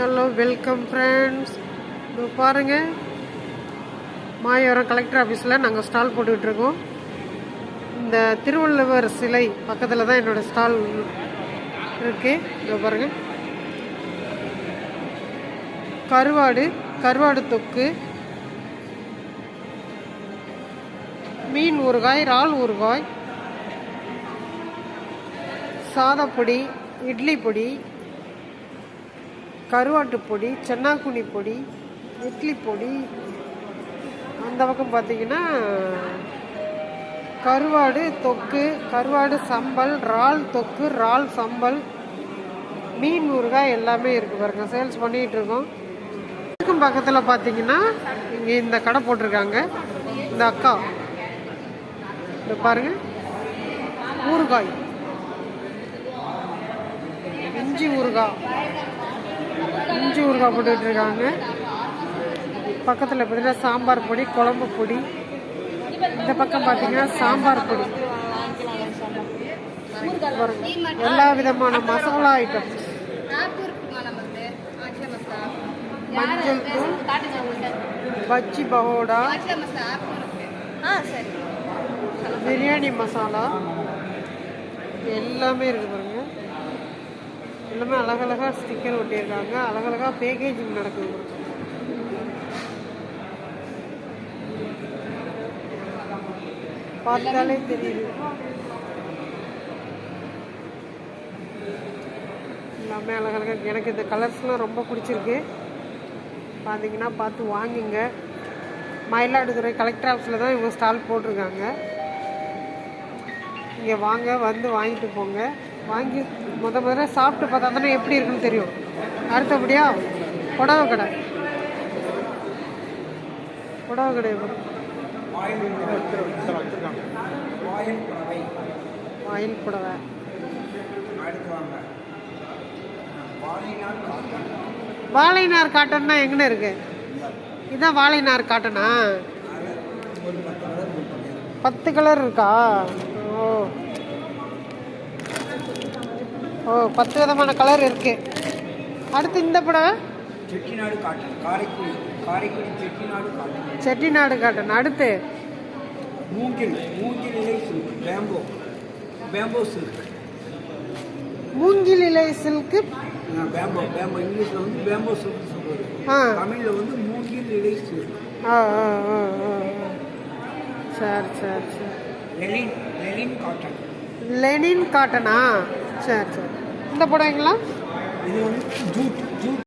Hello welcome friends இப்போ பாருங்கள் மாயோரம் collector ஆஃபீஸில் நாங்கள் ஸ்டால் போட்டுக்கிட்டுருக்கோம். இந்த திருவள்ளுவர் சிலை பக்கத்தில் தான் என்னோடய ஸ்டால் இருக்குது இதோ பாருங்கள் கருவாடு கருவாடு தொக்கு மீன் ஊறுகாய் இறால் ஊறுகாய் சாதப்பொடி இட்லி பொடி கருவாட்டு பொடி சென்னாக்குனி பொடி இட்லி பொடி அந்த பக்கம் பார்த்திங்கன்னா கருவாடு தொக்கு கருவாடு சம்பல் இறால் தொக்கு இறால் சம்பல் மீன் ஊறுகாய் எல்லாமே இருக்குது பாருங்க. சேல்ஸ் பண்ணிகிட்டு இருக்கோம். இதுக்கும் பக்கத்தில் பார்த்தீங்கன்னா இங்கே இந்த கடை போட்டிருக்காங்க. இந்த அக்கா. இந்த பாருங்க. ஊறுகாய். இஞ்சி ஊறுகாய். இஞ்சி ஊறுகாய் போட்டுட்டு இருக்காங்க பக்கத்தில் பார்த்தீங்கன்னா சாம்பார் பொடி குழம்பு பொடி. இந்த பக்கம் பார்த்தீங்கன்னா சாம்பார் பொடி. எல்லா விதமான மசாலா ஐட்டம் மஞ்சள் தூள் பஜ்ஜி பகோடா பிரியாணி மசாலா. எல்லாமே இருக்கு பாருங்க. எல்லாமே அழகழகா ஸ்டிக்கர் ஒட்டியிருக்காங்க. அழகழகா பேக்கேஜிங் நடக்குது. பார்த்தாலே தெரியுது. எல்லாமே அழகழகா. எனக்கு இந்த கலர்ஸ்லாம் ரொம்ப பிடிச்சிருக்கு. பார்த்தீங்கன்னா பார்த்து வாங்குங்க. மயிலாடுதுறை கலெக்டர் ஆஃபீஸில் தான் இவங்க ஸ்டால் போட்டிருக்காங்க. இங்கே வாங்க வந்து வாங்கிட்டு போங்க. வாங்கி முத முதல்ல சாப்பிட்டு பார்த்தா தானே எப்படி இருக்குன்னு தெரியும். அடுத்தபடியாக புடவை கடை. புடவை கடை. வாயில் புடவை. வாழைநார் காட்டன்னா எங்கன்னு இருக்கு? இதுதான் வாழைநார் காட்டனா? பத்து கலர் இருக்கா? ஓ. ஓ பத்து விதமான கலர் இருக்கு. அடுத்து இந்த புடவை Chettinad cotton Karaikudi Karaikudi Chettinad cotton. Chettinad cotton. அடுத்து? மூங்கில் மூங்கில் இலை சில்க் பேம்போ பேம்போ சில்க் மூங்கில் இலை சில்க்கு பேம்போ பேம்போ இங்கிலீஷில் வந்து பேம்போ சில்க் ஆ. தமிழில் வந்து மூங்கில் இலை சில்க். ஆ ஆ ஆ. சரி சரி சரி. Linen linen cotton. லெனின் காட்டனா? சரி சரி. இந்த புடவைங்களா இது வந்து ஜூட் ஜூட்.